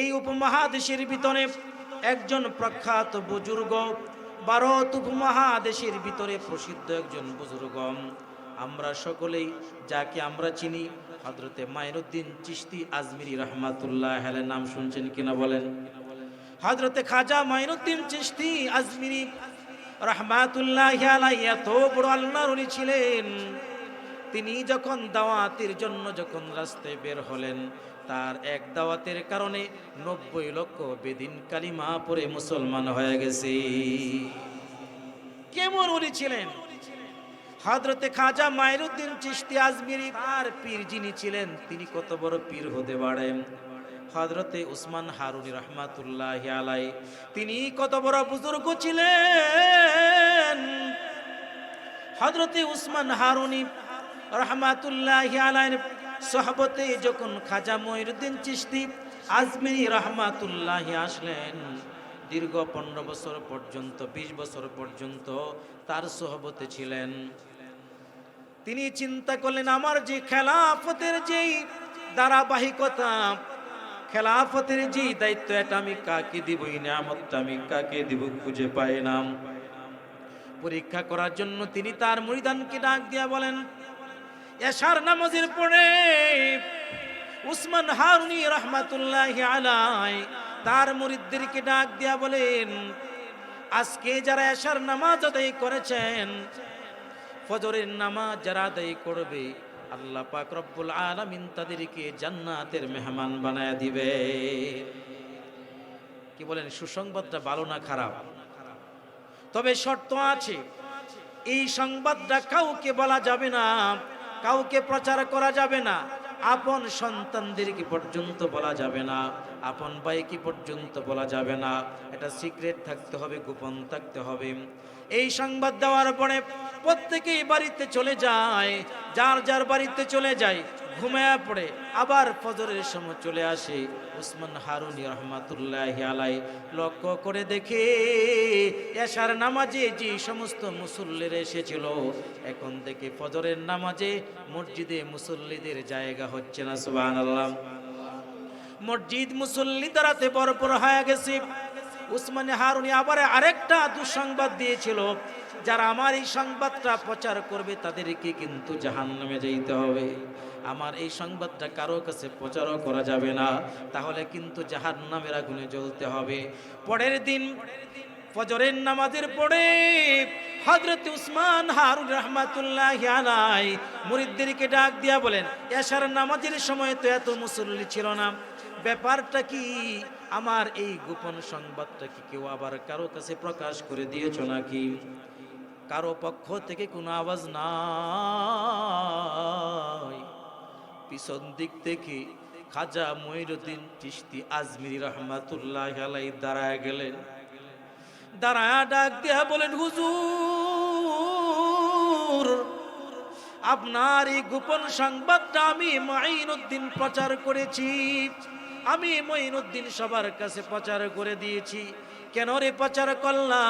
এই উপমহাদেশের ভিতরে একজন প্রখ্যাত বুজুর্গ, ভারত উপমহাদেশের ভিতরে প্রসিদ্ধ একজন বুজুর্গ। আমরা সকলেই, যাকে আমরা চিনি হজরতে মাইনুদ্দিন চিস্তি আজমিরি রহমাতুল্লাহ হেলের নাম শুনছেন কিনা বলেন? হজরতে খাজা মাইনুদ্দিন চিস্তি আজমিরি রহমাতুল্লাহ এত বড় আল্লাহর উনি ছিলেন। তিনি যখন দাওয়াতির জন্য যখন রাস্তায় বের হলেন তার এক দাওয়াতের কারণে নব্বই লক্ষ বেদিন কালিমা পরে মুসলমান হয়ে গেছে। কেমন উনি ছিলেন? হজরতে খাজা মাইরুদ্দিন চিস্তি আজমিরি আর পীর যিনি ছিলেন, তিনি কত বড় পীর হতে পারেন হজরতে উসমান হারুনি রহমাতুল্লাহ আলাই তিনি কত বড় বুজুর্গ ছিলেন। হজরতে উসমান হারুনি রহমাতুল্লাহ আলাইর সহবতে যখন খাজা মঈনুদ্দিন চিস্তি আজমিরি রহমাতুল্লাহ আসলেন, দীর্ঘ পনেরো বছর পর্যন্ত ২০ বছর পর্যন্ত তার সহবতে ছিলেন। তিনি চিন্তা করলেন, আমার যে খেলাফতের যেই ধারাবাহিকতা, খেলাফতের যে দায়িত্ব, এটা আমি কাকে দিব, এই নিয়ামতটা আমি কাকে দিব, খুঁজে পাই না। পরীক্ষা করার জন্য তিনি তার মরিদানকে ডাক দিয়া বলেন এশার নামাজের পরে উসমান হারুনি রহমাতুল্লাহ আলাই তার মুরিদদেরকে ডাক দিয়া বলেন, আজকে যারা এশার নামাজ আদায় করেছেন, ফজরের নামাজ যারা আদায় করবে, আল্লাহ পাক রব্বুল আলামিন তাদেরকে জান্নাতের মেহমান বানায় দিবে। কি বলেন, সুসংবাদটা ভালো না খারাপ? তবে শর্ত আছে, এই সংবাদটা কাউকে বলা যাবে না। কাউকে প্রচার করা যাবে না। আপন সন্তানদের কি পর্যন্ত বলা যাবে না। আপন ভাই কি পর্যন্ত বলা যাবে না। এটা সিক্রেট থাকতে হবে, গোপন থাকতে হবে। এই সংবাদ দেওয়ার পরে প্রত্যেকেই বাড়িতে চলে যায়, যার যার বাড়িতে চলে যায় ঘুমায়া পড়ে আবার ফজরের সময় চলে আসে। উসমান হারুনি রহমাতুল্লাহ আলাই লক্ষ্য করে দেখে এশার নামাজে যে সমস্ত মুসল্লিরা এসেছিল, এখন থেকে ফজরের নামাজে মসজিদে মুসল্লিদের জায়গা হচ্ছে না সুবাহ আল্লাহ মসজিদ মুসল্লি দ্বারাতে ভরপুর হয়ে গেছে। উসমান হারুনি আবার আরেকটা দুঃসংবাদ দিয়েছিল, যারা আমার এই সংবাদটা প্রচার করবে তাদেরকে কিন্তু জাহান্নামে যেতে হবে। আমার এই সংবাদটা কারও কাছে প্রচারও করা যাবে না। তাহলে কিন্তু জাহান্নামের আগুনে জ্বলতে হবে। পরের দিন ফজরের নামাজের পরে হজরত উসমান হারুন রহমাতুল্লাহ আলাই মুরিদদেরকে ডাক দিয়া বলেন, এশার নামাজের সময় তো এত মুসল্লি ছিল না। ব্যাপারটা কি? আমার এই গোপন সংবাদটা কি কেউ আবার কারও কাছে প্রকাশ করে দিয়েছ নাকি? কারও পক্ষ থেকে কোনো আওয়াজ নাই। পিছন দিক থেকে খাজা মঈনুদ্দিন চিস্তি আজমিরি রহমাতুল্লাহ আলাই দাঁড়ায় গেলেন। দাঁড়ায় ডাক দিয়া বলেন, হুজুর, আপনার এই গোপন সংবাদটা আমি মঈনুদ্দিন প্রচার করেছি। আমি মঈনুদ্দিন সবার কাছে প্রচার করে দিয়েছি। কেন রে প্রচার করলা?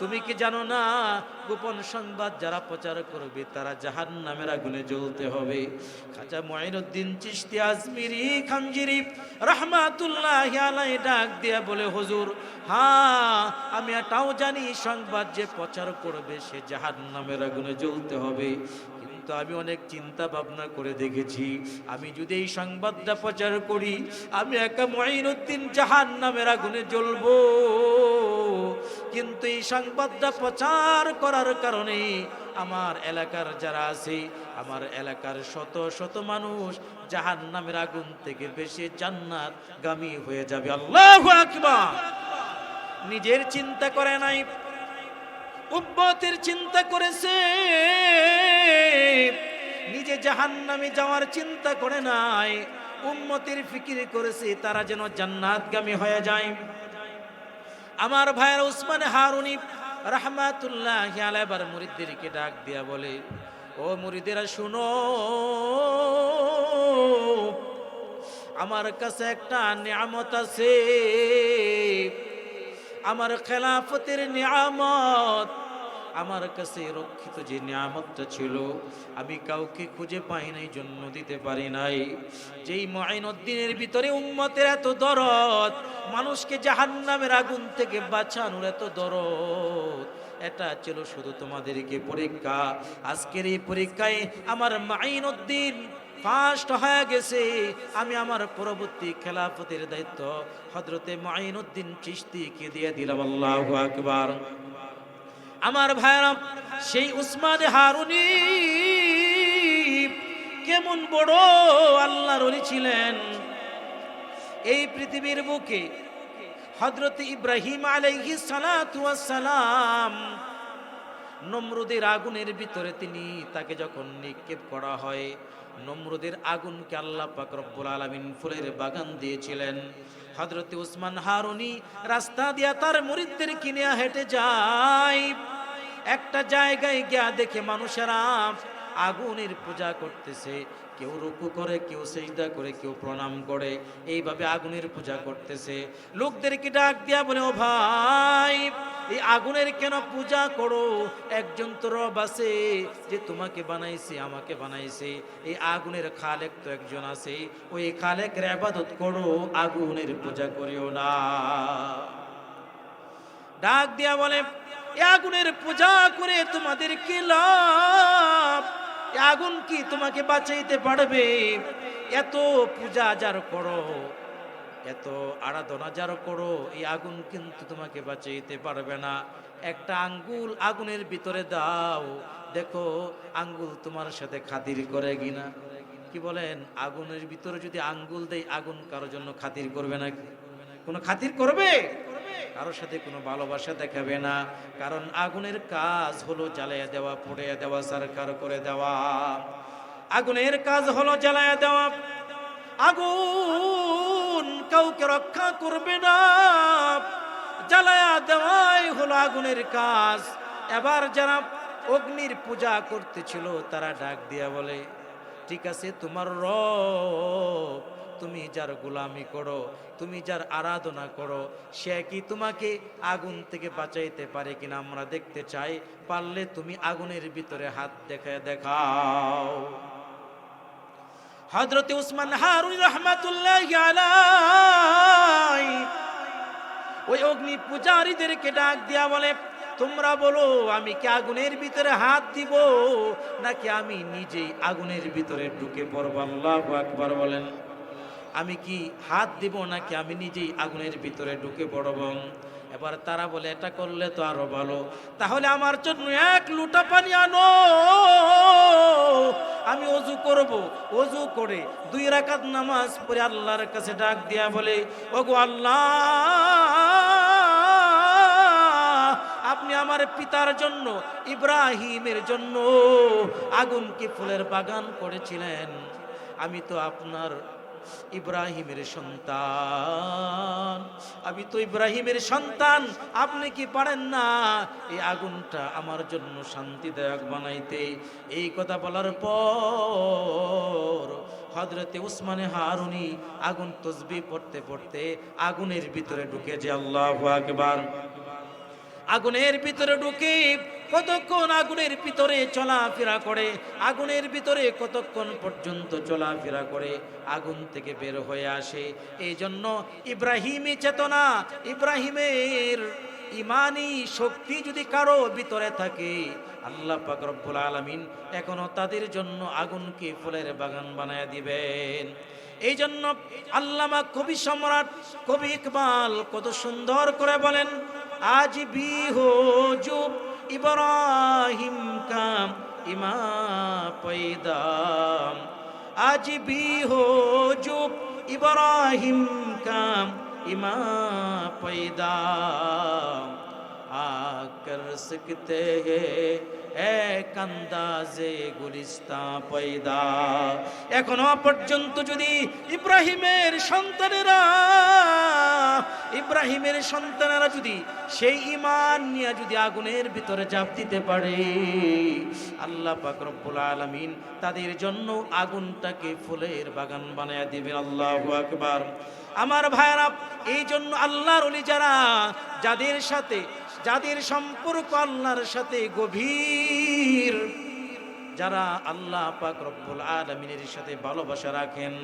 তুমি কি জানো না? গোপন সংবাদ যারা প্রচার করবে, তারা জাহান নামের আগুনে জ্বলতে হবে। খাজা মঈনুদ্দিন চিশতি আজমিরি খানজিরি রহমাতুল্লাহ আলাই ডাক দিয়া বলে, হুজুর হ্যাঁ আমি এটাও জানি, সংবাদ যে প্রচার করবে, সে জাহান নামের আগুনে জ্বলতে হবে। কিন্তু আমি অনেক চিন্তা ভাবনা করে দেখেছি। আমি যদি এই সংবাদটা প্রচার করি, আমি একা মঈনুদ্দিন জাহান নামের আগুনে জ্বলবো। কিন্তু এই সংবাদটা প্রচার করার কারণে আমার এলাকার যারা আছে, আমার এলাকার শত শত মানুষ জাহান নামের আগুন থেকে বেশি জান্নাত গামী হয়ে যাবে। আল্লাহ নিজের চিন্তা করে নাই উম্মতের চিন্তা করেছে। নিজে জাহান্নামে যাওয়ার চিন্তা করে নাই। উম্মতের ফিকির করেছে, তারা যেন জান্নাতগামী হয়ে যায়। আমার ভাইয়ের উসমান হারুনি রহমাতুল্লাহ আলাইবার মুরিদদেরকে ডাক দিয়া বলে, ও মুরিদেরা, শুনো। আমার কাছে একটা নিয়ামত আছে। আমার খেলাফতের নিয়ামত, আমার কাছে রক্ষিত যে নিয়ামতটা ছিল, আমি কাউকে খুঁজে পাই নাই জন্য দিতে পারি নাই। যেই মঈনুদ্দিনের ভিতরে উম্মতের এত দরদ, মানুষকে জাহান্নামের আগুন থেকে বাঁচানোর এত দরদ, এটা ছিল শুধু তোমাদেরকে পরীক্ষা। আজকের এই পরীক্ষায় আমার মাইনুদ্দিন ফার্স্ট হয়ে গেছে। আমি আমার পরবর্তী খেলাফতের দায়িত্ব হজরতে মাইনুদ্দিন চিস্তিকে দিয়ে দিলাম। আল্লাহ আকবার। আমার ভাইরা সেই উসমান হারুনি কেমন বড় আল্লাহর অলি ছিলেন। এই পৃথিবীর বুকে হজরত ইব্রাহিম আলাইহি সালাম নমরুদের আগুনের ভিতরে তিনি তাকে যখন নিক্ষেপ করা হয় নমরুদের আগুনকে আল্লাহ পাক রব্বুল আলামিন ফুলের বাগান দিয়েছিলেন। হযরত উসমান হারুনি রাস্তা দিয়া তার মুরিদদের কিনে হেঁটে যায়। একটা জায়গায় গিয়া দেখে মানুষেরা আগুনের পূজা করতেছে। কেউ রুকু করে, কেউ সেজদা করে, কেউ প্রণাম করে। এইভাবে আগুনের পূজা করতেছে। লোকদেরকে ডাক দিয়া বলে, ও ভাই এই আগুনের কেন পূজা করো? একজন তো রব আছে যে তোমাকে বানাইছে, আমাকে বানাইছে। এই আগুনের খালেক তো একজন আছে। ওই খালেকের আবাদত করো, আগুনের পূজা করিও না। ডাক দিয়া বলে আগুনের পূজা করে তোমাদের কি লাভ? আগুন কি তোমাকে বাঁচাইতে পারবে? এত পূজা যার করো এত আরাধনা যার করো, এই আগুন কিন্তু তোমাকে বাঁচাইতে পারবে না। একটা আঙ্গুল আগুনের ভিতরে দাও। দেখো, আঙ্গুল তোমার সাথে খাতির করে কিনা। কি বলেন? আগুনের ভিতরে যদি আঙ্গুল দেয়, আগুন কারোর জন্য খাতির করবে না কোনো খাতির করবে? কারোর সাথে কোনো ভালোবাসা দেখাবে না। কারণ আগুনের কাজ হলো জ্বালাইয়া দেওয়া, পুড়িয়ে দেওয়া সরকার করে দেওয়া। আগুনের কাজ হলো জ্বালাইয়া দেওয়া। আগুন কাউকে রক্ষা করবে না। জ্বালায়া দেওয়াই হলো আগুনের কাজ। এবার যারা অগ্নির পূজা করতেছিল, তারা ডাক দিয়া বলে, ঠিক আছে, তোমার রব, তুমি যার গোলামি করো, তুমি যার আরাধনা করো, সে কি তোমাকে আগুন থেকে বাঁচাইতে পারে কিনা আমরা দেখতে চাই, পারলে তুমি আগুনের ভিতরে হাত দেখে দেখাও। হজরত উসমান হারুন রহমাতুল্লাহ ওই অগ্নি পূজারীদেরকে ডাক দিয়া বলে, তোমরা বলো, আমি কি আগুনের ভিতরে হাত দিব? নাকি আমি নিজেই আগুনের ভিতরে ঢুকে পড়ব? আল্লাহ আকবার বলেন। আমি কি হাত দিব, নাকি আমি নিজেই আগুনের ভিতরে ঢুকে পড়ব? এবার তারা বলে, এটা করলে তো আরও ভালো। তাহলে আমার জন্য এক লুটা পানি আনো। আমি অজু করব। অজু করে দুই রাকাত নামাজ পড়ে আল্লাহর কাছে ডাক দিয়া বলে, ওগো আল্লাহ, আপনি আমার পিতার জন্য, ইব্রাহিমের জন্য আগুনকে ফুলের বাগান করেছিলেন। আমি তো আপনার ইব্রাহিমের সন্তান। আমি তো ইব্রাহিমের সন্তান, আপনি কি পারেন না? এই আগুনটা আমার জন্য শান্তিদায়ক বানাইতে। এই কথা বলার পর হজরতে উসমানে হারুনি আগুন তসবি পড়তে পড়তে আগুনের ভিতরে ঢুকে যে আল্লাহ আকবার। আগুনের ভিতরে ঢুকে কতক্ষণ আগুনের ভিতরে চলাফেরা করে? আগুনের ভিতরে কতক্ষণ পর্যন্ত চলাফেরা করে? আগুন থেকে বের হয়ে আসে। এই জন্য ইব্রাহিমী চেতনা, ইব্রাহিমের ইমানি শক্তি যদি কারও ভিতরে থাকে, আল্লাহ পাক রব্বুল আলামিন এখনও তাদের জন্য আগুনকে ফুলের বাগান বানায় দিবেন। এই জন্য আল্লামা কবি সম্রাট, কবি ইকবাল কত সুন্দর করে বলেন, আজ বিহ হো इब्राहिम का इमा पैदा आज भी हो जो इब्राहिम का इमा पैदा आ कर सकते हैं এক আন্দাজে গুলিস্তা পয়দা। এখনও পর্যন্ত যদি ইব্রাহিমের সন্তানেরা ইব্রাহিমের সন্তানেরা যদি সেই ইমান নিয়ে যদি আগুনের ভিতরে চাপ দিতে পারে, আল্লাহ পাক রব্বুল আলামিন তাদের জন্য আগুনটাকে ফুলের বাগান বানায় দিবেন, আল্লাহ আকবার। আমার ভাইরা এই জন্য আল্লাহর যারা, যাদের সাথে যাদের সম্পর্ক আল্লাহর সাথে গভীর, যারা আল্লাহ পাক রব্বুল আলমিনের সাথে ভালোবাসা রাখেন,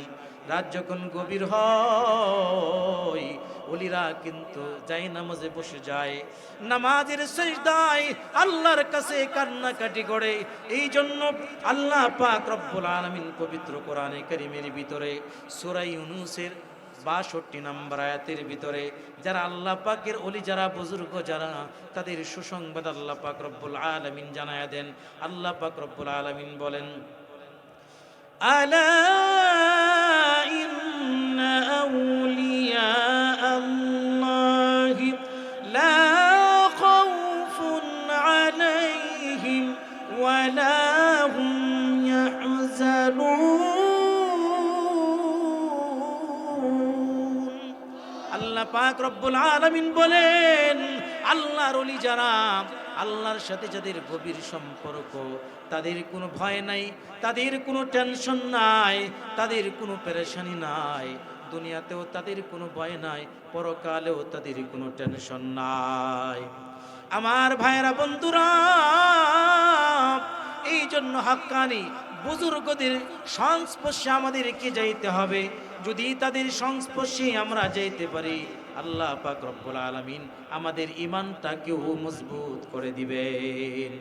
রাত যখন গভীর হয়, ওলিরা কিন্তু যাই নামাজে বসে যায়, নামাজের সেজদায় আল্লাহর কাছে কান্নাকাটি করে। এই জন্য আল্লাহ পাক রব্বুল আলমিন পবিত্র কোরআনে কারিমের ভিতরে সুরাই ইউনুসের বাষট্টি নম্বর আয়াতের ভিতরে, যারা আল্লাহ পাকের অলি যারা বুজুর্গ, যারা তাদের সুসংবাদ আল্লাহ পাক রব্বুল আলমিন জানায় দেন। আল্লাহ পাক রব্বুল আলমিন বলেন, আলা আল্লাহ পাক রব্বুল আলামিন বলেন, আল্লাহর অলি যারা, আল্লাহর সাথে যাদের গভীর সম্পর্ক, তাদের কোনো ভয় নাই, তাদের কোনো টেনশন নাই, তাদের কোনো পেরেশানি নাই, দুনিয়াতেও তাদের কোনো ভয় নাই, পরকালেও তাদের কোনো টেনশন নাই। আমার ভাইয়েরা বন্ধুরা এই জন্য হাক্কানি বুজুর্গদের সংস্পর্শে আমাদেরকে যাইতে হবে। যদি তাদের সংস্পর্শে আমরা যাইতে পারি, আল্লাহ পাক রব্বুল আলামিন আমাদের ইমানটাকেও মজবুত করে দিবেন।